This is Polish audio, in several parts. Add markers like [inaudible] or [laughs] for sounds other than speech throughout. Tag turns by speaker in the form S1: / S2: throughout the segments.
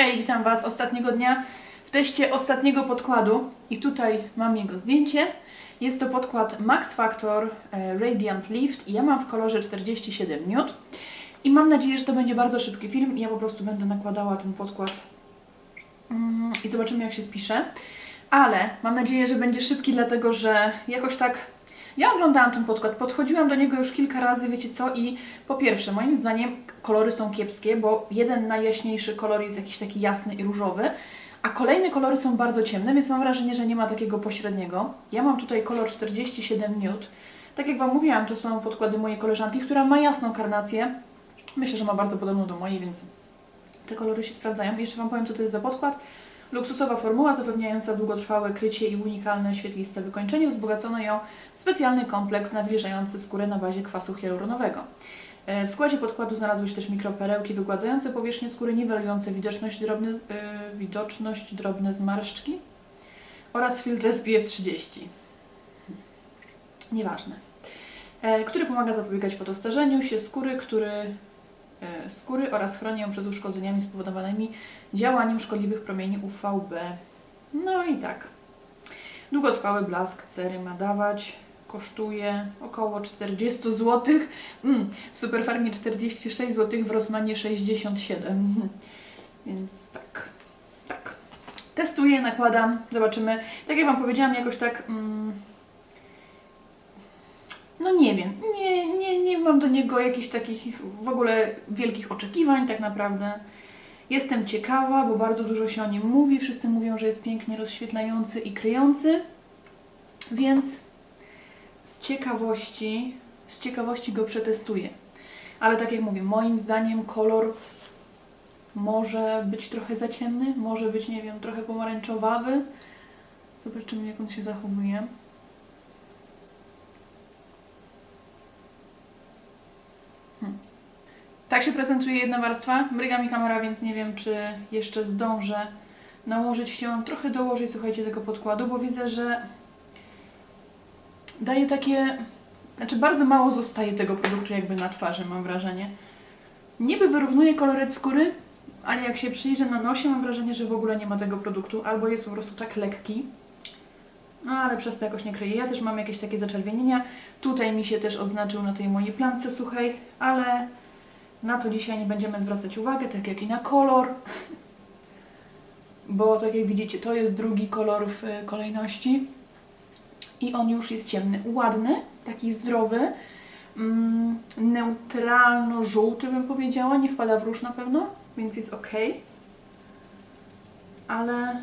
S1: Hej, witam Was ostatniego dnia w teście ostatniego podkładu i tutaj mam jego zdjęcie. Jest to podkład Max Factor e, Radiant Lift i ja mam w kolorze 47 nut i mam nadzieję, że to będzie bardzo szybki film ja po prostu będę nakładała ten podkład mm, i zobaczymy jak się spisze. Ale mam nadzieję, że będzie szybki, dlatego że jakoś tak ja oglądałam ten podkład, podchodziłam do niego już kilka razy, wiecie co, i po pierwsze, moim zdaniem kolory są kiepskie, bo jeden najjaśniejszy kolor jest jakiś taki jasny i różowy, a kolejne kolory są bardzo ciemne, więc mam wrażenie, że nie ma takiego pośredniego. Ja mam tutaj kolor 47 nut. Tak jak Wam mówiłam, to są podkłady mojej koleżanki, która ma jasną karnację. Myślę, że ma bardzo podobną do mojej, więc te kolory się sprawdzają. Jeszcze Wam powiem, co to jest za podkład. Luksusowa formuła zapewniająca długotrwałe krycie i unikalne świetliste wykończenie. Wzbogacono ją w specjalny kompleks nawilżający skórę na bazie kwasu hialuronowego. E, W składzie podkładu znalazły się też mikroperełki wygładzające powierzchnię skóry, niwelujące widoczność drobne, yy, widoczność drobne zmarszczki oraz filtr SPF 30. Nieważne. E, Który pomaga zapobiegać fotostarzeniu się skóry, który, skóry oraz chroni ją przed uszkodzeniami spowodowanymi działaniem szkodliwych promieni UVB. No i tak. Długotrwały blask cery ma dawać. Kosztuje około 40 zł. Mm, w Superfarmie 46 zł, w Rossmanie 67. Więc tak. Tak. Testuję, nakładam, zobaczymy. Tak jak Wam powiedziałam, jakoś tak. Mm, no nie wiem, nie, nie, nie mam do niego jakichś takich w ogóle wielkich oczekiwań tak naprawdę. Jestem ciekawa, bo bardzo dużo się o nim mówi. Wszyscy mówią, że jest pięknie rozświetlający i kryjący. Więc z ciekawości, z ciekawości go przetestuję. Ale tak jak mówię, moim zdaniem kolor może być trochę za ciemny, może być, nie wiem, trochę pomarańczowawy. Zobaczymy, jak on się zachowuje. Tak się prezentuje jedna warstwa. Mryga mi kamera, więc nie wiem, czy jeszcze zdążę nałożyć. Chciałam trochę dołożyć, słuchajcie, tego podkładu, bo widzę, że daje takie... Znaczy bardzo mało zostaje tego produktu jakby na twarzy, mam wrażenie. Niby wyrównuje koloryt skóry, ale jak się przyjrzę na nosie, mam wrażenie, że w ogóle nie ma tego produktu, albo jest po prostu tak lekki. No ale przez to jakoś nie kryje. Ja też mam jakieś takie zaczerwienienia. Tutaj mi się też odznaczył na tej mojej plamce suchej, ale na to dzisiaj nie będziemy zwracać uwagi, tak jak i na kolor. Bo tak jak widzicie, to jest drugi kolor w y, kolejności. I on już jest ciemny. Ładny, taki zdrowy. Mm, neutralno-żółty bym powiedziała. Nie wpada w róż na pewno, więc jest ok. Ale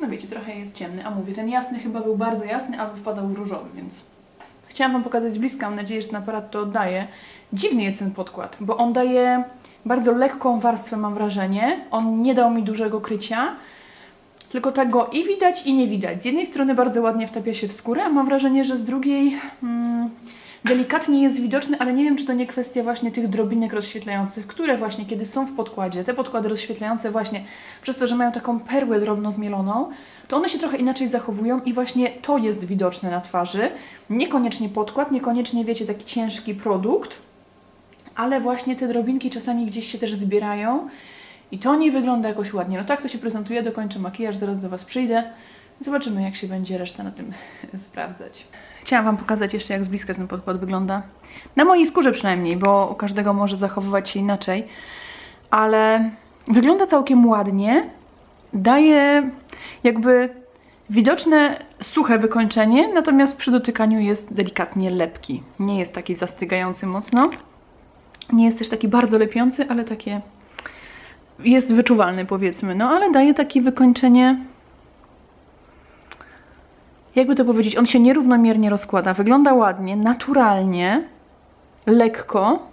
S1: no wiecie, trochę jest ciemny, a mówię, ten jasny chyba był bardzo jasny, albo wpadał w różowy, więc... Chciałam Wam pokazać z bliska, mam nadzieję, że ten aparat to oddaje. Dziwny jest ten podkład, bo on daje bardzo lekką warstwę, mam wrażenie. On nie dał mi dużego krycia, tylko tak go i widać, i nie widać. Z jednej strony bardzo ładnie wtapia się w skórę, a mam wrażenie, że z drugiej mm, delikatnie jest widoczny, ale nie wiem, czy to nie kwestia właśnie tych drobinek rozświetlających, które właśnie kiedy są w podkładzie, te podkłady rozświetlające właśnie przez to, że mają taką perłę drobno zmieloną, to one się trochę inaczej zachowują i właśnie to jest widoczne na twarzy. Niekoniecznie podkład, niekoniecznie wiecie, taki ciężki produkt, ale właśnie te drobinki czasami gdzieś się też zbierają i to nie wygląda jakoś ładnie. No tak to się prezentuje, dokończę makijaż, zaraz do Was przyjdę. Zobaczymy, jak się będzie reszta na tym [laughs] sprawdzać. Chciałam Wam pokazać jeszcze, jak z bliska ten podkład wygląda. Na mojej skórze przynajmniej, bo u każdego może zachowywać się inaczej. Ale wygląda całkiem ładnie. Daje jakby widoczne suche wykończenie, natomiast przy dotykaniu jest delikatnie lepki. Nie jest taki zastygający mocno. Nie jest też taki bardzo lepiący, ale takie jest wyczuwalny powiedzmy. No ale daje takie wykończenie jakby to powiedzieć, on się nierównomiernie rozkłada. Wygląda ładnie, naturalnie, lekko,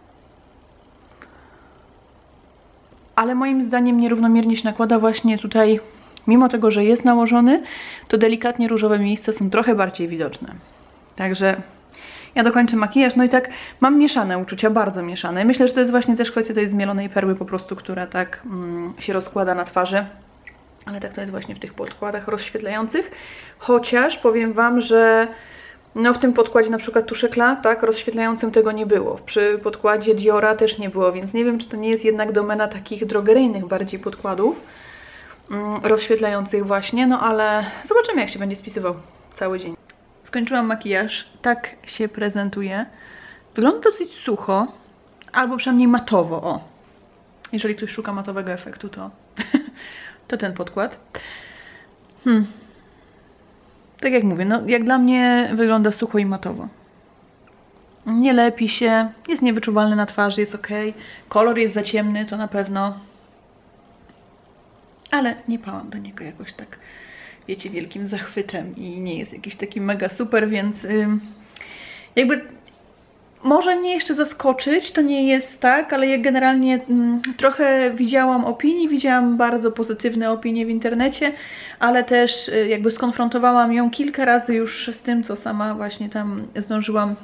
S1: ale moim zdaniem nierównomiernie się nakłada właśnie tutaj, mimo tego, że jest nałożony, to delikatnie różowe miejsca są trochę bardziej widoczne. Także ja dokończę makijaż, no i tak mam mieszane uczucia, bardzo mieszane. Myślę, że to jest właśnie też kwestia tej zmielonej perły po prostu, która tak mm, się rozkłada na twarzy. Ale tak to jest właśnie w tych podkładach rozświetlających. Chociaż powiem Wam, że No w tym podkładzie na przykład tuszekla, tak, rozświetlającym tego nie było. Przy podkładzie Diora też nie było, więc nie wiem, czy to nie jest jednak domena takich drogeryjnych bardziej podkładów mm, rozświetlających właśnie, no ale zobaczymy jak się będzie spisywał cały dzień. Skończyłam makijaż, tak się prezentuje. Wygląda dosyć sucho, albo przynajmniej matowo, o. Jeżeli ktoś szuka matowego efektu, to, [laughs] to ten podkład. Hmm. Tak jak mówię, no jak dla mnie wygląda sucho i matowo. Nie lepi się, jest niewyczuwalny na twarzy, jest ok. Kolor jest za ciemny, to na pewno. Ale nie pałam do niego jakoś tak, wiecie, wielkim zachwytem i nie jest jakiś taki mega super, więc ym, jakby może mnie jeszcze zaskoczyć, to nie jest tak, ale ja generalnie mm, trochę widziałam opinii, widziałam bardzo pozytywne opinie w internecie, ale też y, jakby skonfrontowałam ją kilka razy już z tym, co sama właśnie tam zdążyłam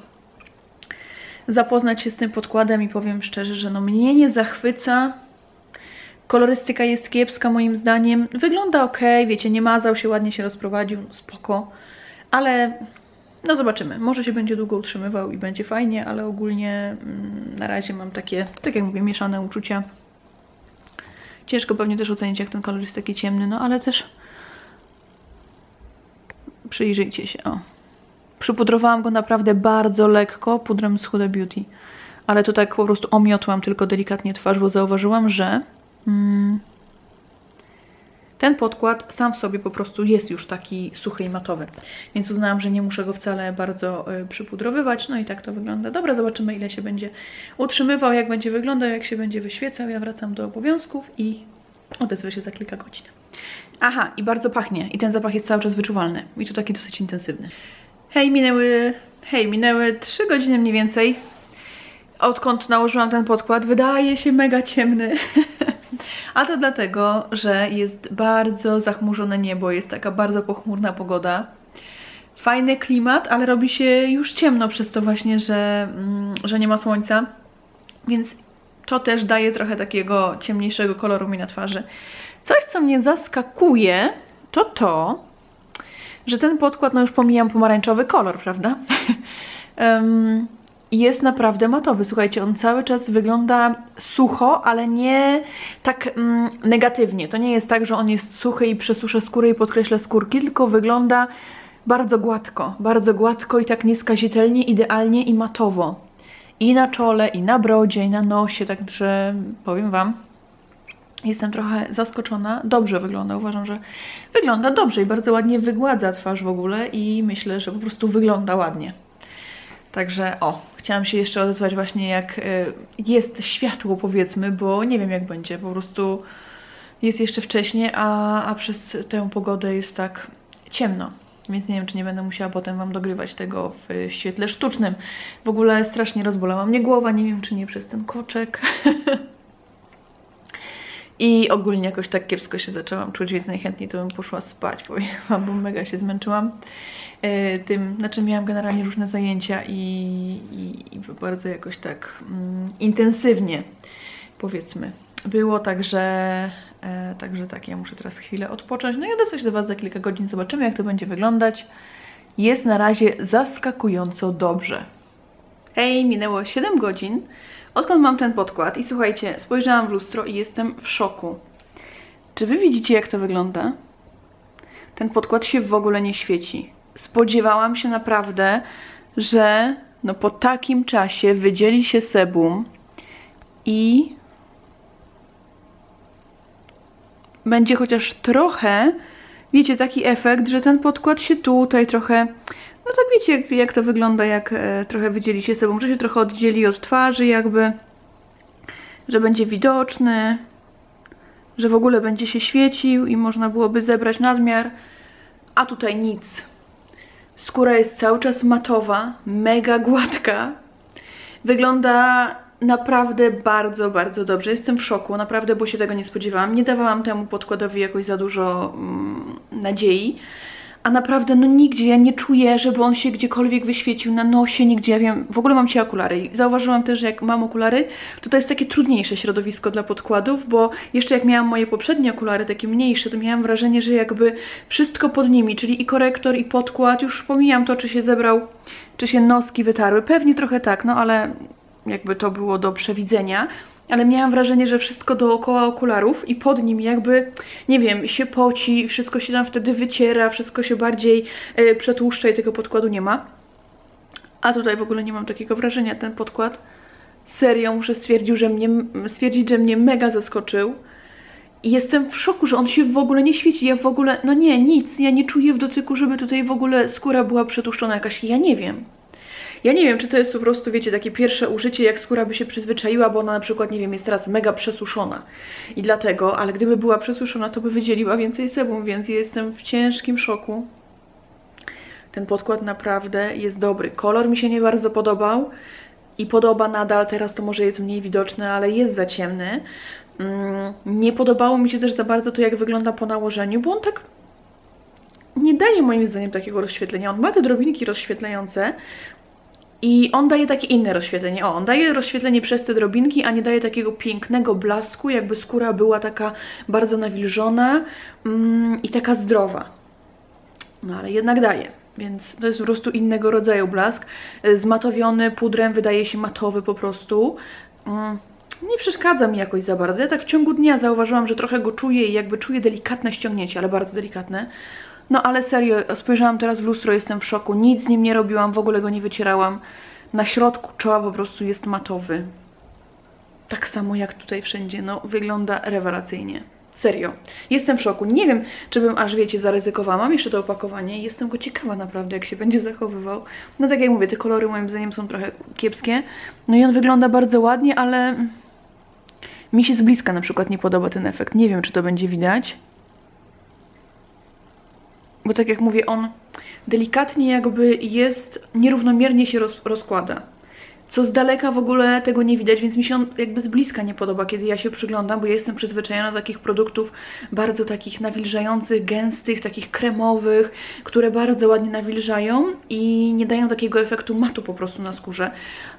S1: zapoznać się z tym podkładem i powiem szczerze, że no mnie nie zachwyca. Kolorystyka jest kiepska moim zdaniem. Wygląda ok, wiecie, nie mazał się, ładnie się rozprowadził, spoko, ale no zobaczymy. Może się będzie długo utrzymywał i będzie fajnie, ale ogólnie mm, na razie mam takie, tak jak mówię, mieszane uczucia. Ciężko pewnie też ocenić, jak ten kolor jest taki ciemny, no ale też przyjrzyjcie się, o. Przypudrowałam go naprawdę bardzo lekko pudrem z Huda Beauty, ale to tak po prostu omiotłam tylko delikatnie twarz, bo zauważyłam, że mm, ten podkład sam w sobie po prostu jest już taki suchy i matowy, więc uznałam, że nie muszę go wcale bardzo y, przypudrowywać, no i tak to wygląda. Dobra, zobaczymy ile się będzie utrzymywał, jak będzie wyglądał, jak się będzie wyświecał. Ja wracam do obowiązków i odezwę się za kilka godzin. Aha, i bardzo pachnie i ten zapach jest cały czas wyczuwalny i to taki dosyć intensywny. Hej, minęły, hej, minęły 3 godziny mniej więcej, odkąd nałożyłam ten podkład. Wydaje się mega ciemny. [laughs] A to dlatego, że jest bardzo zachmurzone niebo, jest taka bardzo pochmurna pogoda. Fajny klimat, ale robi się już ciemno przez to właśnie, że, mm, że nie ma słońca. Więc to też daje trochę takiego ciemniejszego koloru mi na twarzy. Coś, co mnie zaskakuje, to to, że ten podkład, no już pomijam pomarańczowy kolor, prawda? [laughs] um, jest naprawdę matowy. Słuchajcie, on cały czas wygląda sucho, ale nie tak mm, negatywnie. To nie jest tak, że on jest suchy i przesuszę skórę i podkreślę skórki, tylko wygląda bardzo gładko. Bardzo gładko i tak nieskazitelnie, idealnie i matowo. I na czole, i na brodzie, i na nosie, także powiem Wam, jestem trochę zaskoczona. Dobrze wygląda, uważam, że wygląda dobrze i bardzo ładnie wygładza twarz w ogóle i myślę, że po prostu wygląda ładnie. Także o, chciałam się jeszcze odezwać właśnie jak y, jest światło powiedzmy, bo nie wiem jak będzie, po prostu jest jeszcze wcześnie, a, a przez tę pogodę jest tak ciemno. Więc nie wiem, czy nie będę musiała potem Wam dogrywać tego w świetle sztucznym. W ogóle strasznie rozbolała mnie głowa, nie wiem, czy nie przez ten koczek. [laughs] I ogólnie jakoś tak kiepsko się zaczęłam czuć, więc najchętniej to bym poszła spać, powiem Wam, bo [laughs] mega się zmęczyłam. E, tym, znaczy miałam generalnie różne zajęcia i, i, i bardzo jakoś tak mm, intensywnie powiedzmy było, także, e, także tak, ja muszę teraz chwilę odpocząć, no i odezwę się do Was za kilka godzin, zobaczymy jak to będzie wyglądać. Jest na razie zaskakująco dobrze. Hej, minęło 7 godzin, odkąd mam ten podkład i słuchajcie, spojrzałam w lustro i jestem w szoku. Czy Wy widzicie jak to wygląda? Ten podkład się w ogóle nie świeci spodziewałam się naprawdę, że no po takim czasie wydzieli się sebum i będzie chociaż trochę, wiecie, taki efekt, że ten podkład się tutaj trochę, no tak wiecie, jak, jak to wygląda, jak e, trochę wydzieli się sebum, że się trochę oddzieli od twarzy jakby, że będzie widoczny, że w ogóle będzie się świecił i można byłoby zebrać nadmiar, a tutaj nic. Skóra jest cały czas matowa, mega gładka. Wygląda naprawdę bardzo, bardzo dobrze. Jestem w szoku, naprawdę, bo się tego nie spodziewałam. Nie dawałam temu podkładowi jakoś za dużo mm, nadziei, a naprawdę no nigdzie, ja nie czuję, żeby on się gdziekolwiek wyświecił, na nosie, nigdzie, ja wiem, w ogóle mam ci okulary i zauważyłam też, że jak mam okulary, to to jest takie trudniejsze środowisko dla podkładów, bo jeszcze jak miałam moje poprzednie okulary, takie mniejsze, to miałam wrażenie, że jakby wszystko pod nimi, czyli i korektor, i podkład, już pomijam to, czy się zebrał, czy się noski wytarły, pewnie trochę tak, no ale jakby to było do przewidzenia, ale miałam wrażenie, że wszystko dookoła okularów i pod nim jakby, nie wiem, się poci, wszystko się tam wtedy wyciera, wszystko się bardziej e, przetłuszcza i tego podkładu nie ma. A tutaj w ogóle nie mam takiego wrażenia, ten podkład serio muszę stwierdził, że mnie, stwierdzić, że mnie mega zaskoczył. Jestem w szoku, że on się w ogóle nie świeci. Ja w ogóle, no nie, nic. Ja nie czuję w dotyku, żeby tutaj w ogóle skóra była przetłuszczona jakaś. Ja nie wiem. Ja nie wiem, czy to jest po prostu, wiecie, takie pierwsze użycie, jak skóra by się przyzwyczaiła, bo ona na przykład, nie wiem, jest teraz mega przesuszona. I dlatego, ale gdyby była przesuszona, to by wydzieliła więcej sebum, więc jestem w ciężkim szoku. Ten podkład naprawdę jest dobry. Kolor mi się nie bardzo podobał i podoba nadal, teraz to może jest mniej widoczne, ale jest za ciemny. Mm, Nie podobało mi się też za bardzo to, jak wygląda po nałożeniu, bo on tak nie daje moim zdaniem takiego rozświetlenia. On ma te drobinki rozświetlające i on daje takie inne rozświetlenie. O, on daje rozświetlenie przez te drobinki, a nie daje takiego pięknego blasku, jakby skóra była taka bardzo nawilżona mm, i taka zdrowa. No ale jednak daje. Więc to jest po prostu innego rodzaju blask. Y, Zmatowiony pudrem wydaje się matowy po prostu. Mm, Nie przeszkadza mi jakoś za bardzo. Ja tak w ciągu dnia zauważyłam, że trochę go czuję i jakby czuję delikatne ściągnięcie, ale bardzo delikatne. No ale serio, spojrzałam teraz w lustro, jestem w szoku. Nic z nim nie robiłam, w ogóle go nie wycierałam. Na środku czoła po prostu jest matowy. Tak samo jak tutaj wszędzie, no wygląda rewelacyjnie. Serio. Jestem w szoku. Nie wiem, czy bym aż wiecie zaryzykowała. Mam jeszcze to opakowanie jestem go ciekawa naprawdę, jak się będzie zachowywał. No tak jak mówię, te kolory moim zdaniem są trochę kiepskie. No i on wygląda bardzo ładnie, ale mi się z bliska na przykład nie podoba ten efekt. Nie wiem, czy to będzie widać. Bo tak jak mówię, on delikatnie jakby jest, nierównomiernie się roz, rozkłada. Co z daleka w ogóle tego nie widać, więc mi się on jakby z bliska nie podoba, kiedy ja się przyglądam, bo ja jestem przyzwyczajona do takich produktów bardzo takich nawilżających, gęstych, takich kremowych, które bardzo ładnie nawilżają i nie dają takiego efektu matu po prostu na skórze.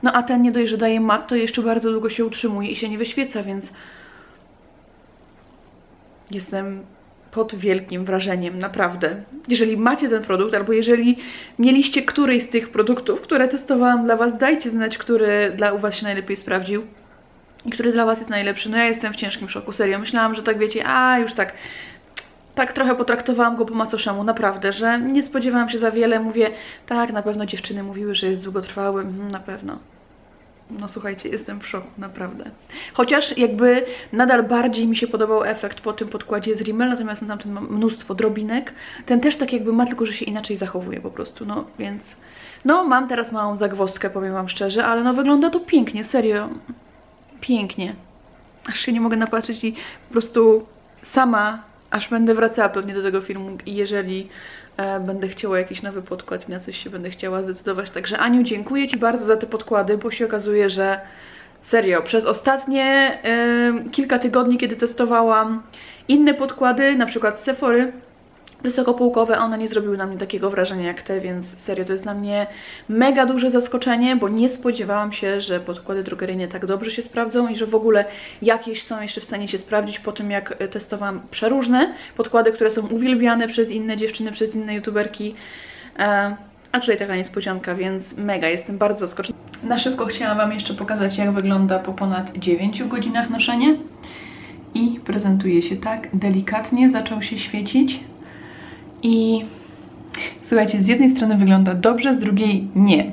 S1: No a ten nie dość, że daje mat, to jeszcze bardzo długo się utrzymuje i się nie wyświeca, więc jestem pod wielkim wrażeniem, naprawdę. Jeżeli macie ten produkt, albo jeżeli mieliście któryś z tych produktów, które testowałam dla Was, dajcie znać, który dla Was się najlepiej sprawdził i który dla Was jest najlepszy. No ja jestem w ciężkim szoku, serio. Myślałam, że tak wiecie, a już tak, tak trochę potraktowałam go po macoszemu, naprawdę, że nie spodziewałam się za wiele. Mówię, tak, na pewno dziewczyny mówiły, że jest długotrwały, mhm, na pewno. No słuchajcie, jestem w szoku, naprawdę. Chociaż jakby nadal bardziej mi się podobał efekt po tym podkładzie z Rimmel, natomiast tamten ma mnóstwo drobinek. Ten też tak jakby ma, tylko że się inaczej zachowuje po prostu, no więc... No mam teraz małą zagwozdkę, powiem wam szczerze, ale no wygląda to pięknie, serio. Pięknie. Aż się nie mogę napatrzeć i po prostu sama, aż będę wracała pewnie do tego filmu, jeżeli e, będę chciała jakiś nowy podkład i na coś się będę chciała zdecydować. Także Aniu, dziękuję Ci bardzo za te podkłady, bo się okazuje, że serio, przez ostatnie e, kilka tygodni, kiedy testowałam inne podkłady, na przykład z Sephory, wysokopółkowe, one nie zrobiły na mnie takiego wrażenia jak te, więc serio, to jest dla mnie mega duże zaskoczenie, bo nie spodziewałam się, że podkłady drogeryjne tak dobrze się sprawdzą i że w ogóle jakieś są jeszcze w stanie się sprawdzić po tym, jak e, testowałam przeróżne podkłady, które są uwielbiane przez inne dziewczyny, przez inne youtuberki. E, a tutaj taka niespodzianka, więc mega, jestem bardzo zaskoczona. Na szybko chciałam Wam jeszcze pokazać, jak wygląda po ponad 9 godzinach noszenia. I prezentuje się tak delikatnie, zaczął się świecić. I słuchajcie, z jednej strony wygląda dobrze, z drugiej nie. [laughs]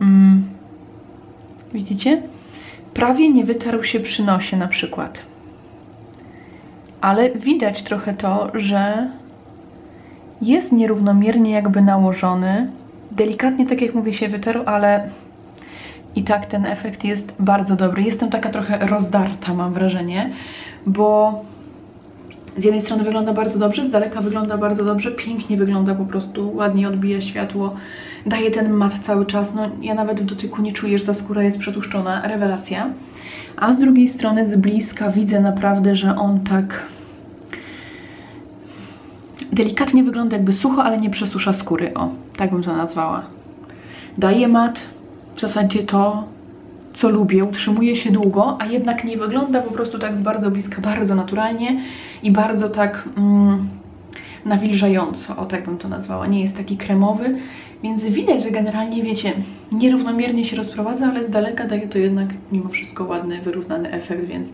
S1: Mm. Widzicie? Prawie nie wytarł się przy nosie na przykład. Ale widać trochę to, że jest nierównomiernie jakby nałożony. Delikatnie, tak jak mówię, się wytarł, ale i tak ten efekt jest bardzo dobry. Jestem taka trochę rozdarta, mam wrażenie, bo z jednej strony wygląda bardzo dobrze, z daleka wygląda bardzo dobrze, pięknie wygląda po prostu, ładnie odbija światło, daje ten mat cały czas, no ja nawet w dotyku nie czuję, że ta skóra jest przetłuszczona, rewelacja. A z drugiej strony z bliska widzę naprawdę, że on tak delikatnie wygląda jakby sucho, ale nie przesusza skóry. O, tak bym to nazwała. Daje mat, w zasadzie to, co lubię, utrzymuje się długo, a jednak nie wygląda po prostu tak z bardzo bliska, bardzo naturalnie i bardzo tak mm, nawilżająco, o tak bym to nazwała. Nie jest taki kremowy, więc widać, że generalnie, wiecie, nierównomiernie się rozprowadza, ale z daleka daje to jednak mimo wszystko ładny, wyrównany efekt, więc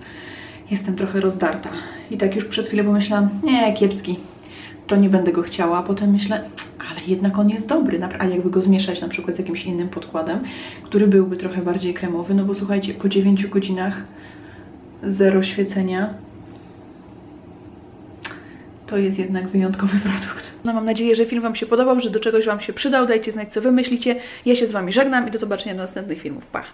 S1: jestem trochę rozdarta. I tak już przez chwilę pomyślałam, nie, kiepski, to nie będę go chciała, a potem myślę, jednak on jest dobry, a jakby go zmieszać na przykład z jakimś innym podkładem, który byłby trochę bardziej kremowy, no bo słuchajcie, po 9 godzinach zero świecenia, to jest jednak wyjątkowy [laughs] produkt. No mam nadzieję, że film Wam się podobał, że do czegoś Wam się przydał. Dajcie znać, co Wy myślicie. Ja się z Wami żegnam i do zobaczenia do następnych filmów. Pa!